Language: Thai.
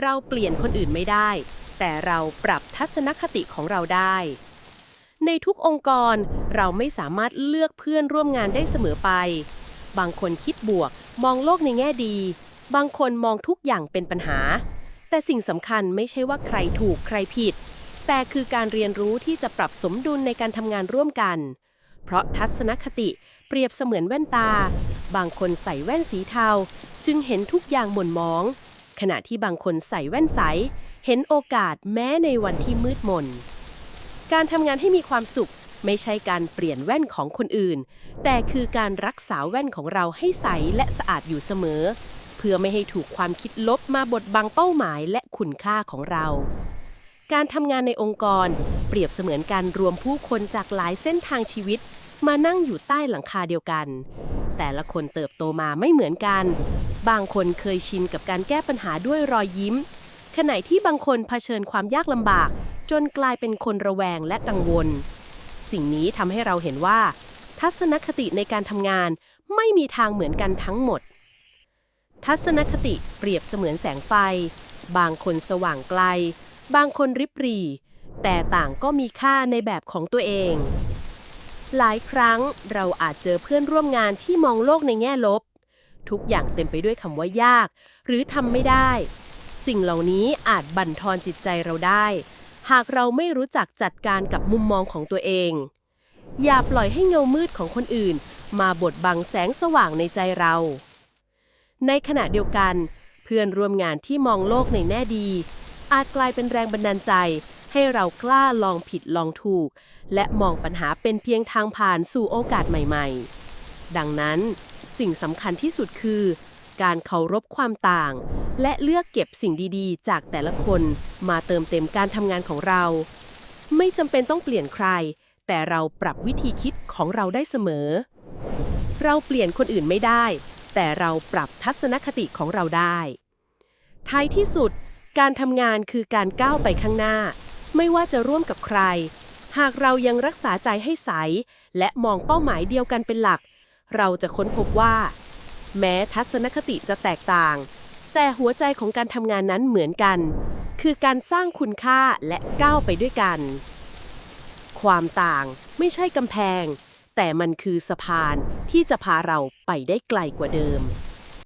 เราเปลี่ยนคนอื่นไม่ได้ แต่เราปรับทัศนคติของเราได้ ในทุกองค์กรเราไม่สามารถเลือกเพื่อนร่วมงานได้เสมอไป บางคนคิดบวก มองโลกในแง่ดี บางคนมองทุกอย่างเป็นปัญหา แต่สิ่งสำคัญไม่ใช่ว่าใครถูกใครผิด แต่คือการเรียนรู้ที่จะปรับสมดุลในการทำงานร่วมกัน เพราะทัศนคติเปรียบเสมือนแว่นตา บางคนใส่แว่นสีเทา จึงเห็นทุกอย่างหม่นมอง ขณะที่บางคนใส่แว่นใส เห็นโอกาสแม้ในวันที่มืดมน การทำงานให้มีความสุขไม่ใช่การเปลี่ยนแว่นของคนอื่น แต่คือการรักษาแว่นของเราให้ใสและสะอาดอยู่เสมอ เพื่อไม่ให้ถูกความคิดลบมาบดบังเป้าหมายและคุณค่าของเรา การทำงานในองค์กร เปรียบเสมือนการรวมผู้คนจากหลายเส้นทางชีวิต มานั่งอยู่ใต้หลังคาเดียวกัน แต่ละคนเติบโตมาไม่เหมือนกัน บางคนเคยชินกับการแก้ปัญหาด้วยรอยยิ้ม ขณะที่บางคนเผชิญความยากลำบาก จนกลายเป็นคนระแวงและกังวล สิ่งนี้ทำให้เราเห็นว่า ทัศนคติในการทำงานไม่มีทางเหมือนกันทั้งหมด ทัศนคติเปรียบเสมือนแสงไฟ บางคนสว่างไกล บางคนริบหรี่แต่ต่างก็มีค่าในแบบของตัวเองหลายครั้งเราอาจเจอเพื่อนร่วมงานที่มองโลกในแง่ลบ ทุกอย่างเต็มไปด้วยคำว่ายาก หรือทำไม่ได้ สิ่งเหล่านี้อาจบั่นทอนจิตใจเราได้ หากเราไม่รู้จักจัดการกับมุมมองของตัวเอง อย่าปล่อยให้เงามืดของคนอื่น มาบดบังแสงสว่างในใจเรา ในขณะเดียวกัน เพื่อนร่วมงานที่มองโลกในแง่ดี อาจกลายเป็นแรงบันดาลใจ ให้เรากล้าลองผิดลองถูก และมองปัญหาเป็นเพียงทางผ่านสู่โอกาสใหม่ ๆ ดังนั้น สิ่งสำคัญที่สุดคือ การเคารพความต่าง และเลือกเก็บสิ่งดีๆ จากแต่ละคนมาเติมเต็มการทำงานของเรา ไม่จำเป็นต้องเปลี่ยนใคร แต่เราปรับวิธีคิดของเราได้เสมอ เราเปลี่ยนคนอื่นไม่ได้ แต่เราปรับทัศนคติของเราได้ ท้ายที่สุด การทำงานคือการก้าวไปข้างหน้า ไม่ว่าจะร่วมกับใคร หากเรายังรักษาใจให้ใส และมองเป้าหมายเดียวกันเป็นหลัก เราจะค้นพบว่า แม้ทัศนคติจะแตกต่าง แต่หัวใจของการทำงานนั้นเหมือนกัน คือการสร้างคุณค่าและก้าวไปด้วยกัน ความต่างไม่ใช่กำแพง แต่มันคือสะพานที่จะพาเราไปได้ไกลกว่าเดิม